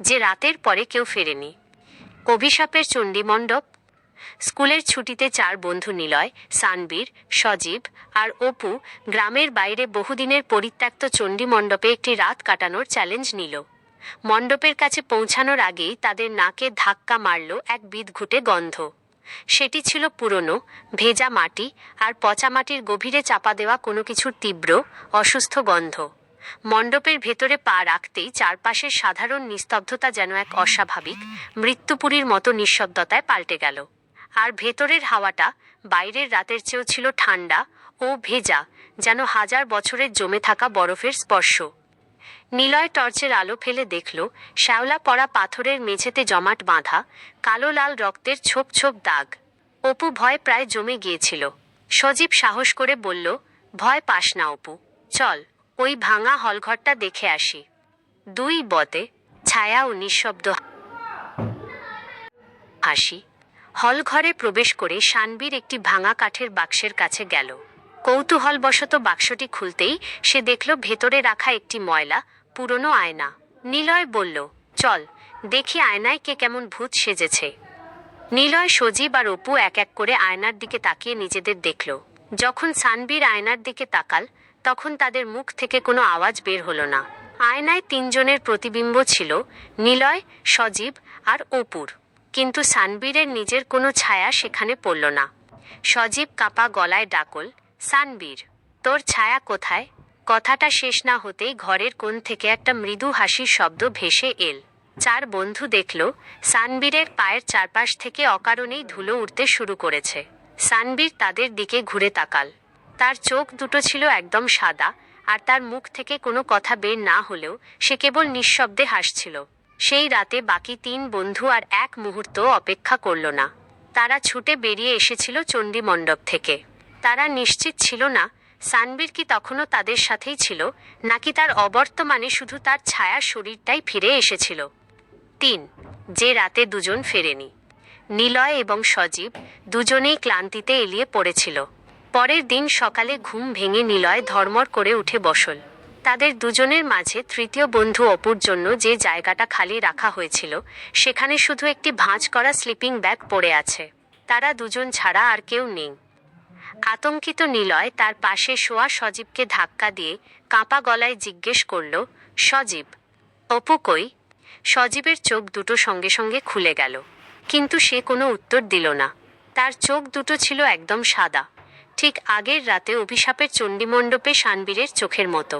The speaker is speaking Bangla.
যে রাতের পরে কেউ ফেরেনি। অভিশাপের চণ্ডীমণ্ডপ স্কুলের ছুটিতে চার বন্ধু নিলয়, সানবীর, সজীব আর অপু গ্রামের বাইরে বহুদিনের পরিত্যক্ত চণ্ডী মণ্ডপে একটি রাত কাটানোর চ্যালেঞ্জ নিল। মণ্ডপের কাছে পৌঁছানোর আগেই তাদের নাকে ধাক্কা মারল এক বিদঘুটে গন্ধ। সেটি ছিল পুরনো, ভেজা মাটি আর পচা মাটির গভীরে চাপা দেওয়া কোনো কিছুর তীব্র, অসুস্থ গন্ধ। মণ্ডপের ভেতরে পা রাখতেই চারপাশের সাধারণ নিস্তব্ধতা যেন এক অস্বাভাবিক, মৃত্যুপুরীর মতো নিঃশব্দতায় পাল্টে গেল। আর ভেতরের হাওয়াটা বাইরের রাতের চেয়েও ছিল ঠান্ডা ও ভেজা, যেন হাজার বছরের জমে থাকা বরফের স্পর্শ। নিলয় টর্চের আলো ফেলে দেখল, শ্যাওলা পড়া পাথরের মেঝেতে জমাট বাঁধা, কালো লাল রক্তের ছোপ ছোপ দাগ। অপু ভয় প্রায় জমে গিয়েছিল। সজীব সাহস করে বলল, ভয় পাস না অপু, চল। ওই ভাঙা হলঘরটা দেখে আসি। দুই বতে ছায়া ও নিঃশব্দ হাসি। হলঘরে প্রবেশ করে শানবীর একটি ভাঙা কাঠের বাক্সের কাছে গেল। কৌতূহলবশত বাক্সটি খুলতেই সে দেখল ভেতরে রাখা একটি ময়লা, পুরনো আয়না। নিলয় বলল, চল, দেখি আয়নায় কে কেমন ভূত সেজেছে। নিলয়, সজীব আর অপু এক এক করে আয়নার দিকে তাকিয়ে নিজেদের দেখল। যখন সানবীর আয়নার দিকে তাকাল তখন তাদের মুখ থেকে কোনো আওয়াজ বের হলো না। আয়নায় তিনজনের প্রতিবিম্ব ছিল, নিলয়, সজীব আর অপুর। কিন্তু সানবীরের নিজের কোনো ছায়া সেখানে পড়ল না। সজীব কাপা গলায় ডাকল, সানবীর, তোর ছায়া কোথায়? কথাটা শেষ না হতেই ঘরের কোণ থেকে একটা মৃদু হাসির শব্দ ভেসে এল। চার বন্ধু দেখল, সানবীরের পায়ের চারপাশ থেকে অকারণেই ধুলো উঠতে শুরু করেছে। সানবীর তাদের দিকে ঘুরে তাকাল। তার চোখ দুটো ছিল একদম সাদা, আর তার মুখ থেকে কোনো কথা বের না হলেও সে কেবল নিঃশব্দে হাসছিল। সেই রাতে বাকি তিন বন্ধু আর এক মুহূর্ত অপেক্ষা করল না। তারা ছুটে বেরিয়ে এসেছিল চণ্ডী মণ্ডপ থেকে। তারা নিশ্চিত ছিল না সানবীর কি তখনও তাদের সাথেই ছিল, নাকি তার অবর্তমানে শুধু তার ছায়া শরীরটাই ফিরে এসেছিল। তিন, যে রাতে দুজন ফেরেনি। নিলয় এবং সজীব দুজনেই ক্লান্তিতে এলিয়ে পড়েছিল। পরের দিন সকালে ঘুম ভেঙে নিলয় ধর্মর করে উঠে বসল। তাদের দুজনের মাঝে তৃতীয় বন্ধু অপুর জন্য যে জায়গাটা খালি রাখা হয়েছিল, সেখানে শুধু একটি ভাঁজ করা স্লিপিং ব্যাগ পড়ে আছে। তারা দুজন ছাড়া আর কেউ নেই। আতঙ্কিত নিলয় তার পাশে শোয়া সজীবকে ধাক্কা দিয়ে কাঁপা গলায় জিজ্ঞেস করল, সজীব, অপু কই? সজীবের চোখ দুটো সঙ্গে সঙ্গে খুলে গেল, কিন্তু সে কোনো উত্তর দিল না। তার চোখ দুটো ছিল একদম সাদা। ঠিক আগের রাতে অভিশাপের চণ্ডীমণ্ডপে শানবীরের চোখের মতো।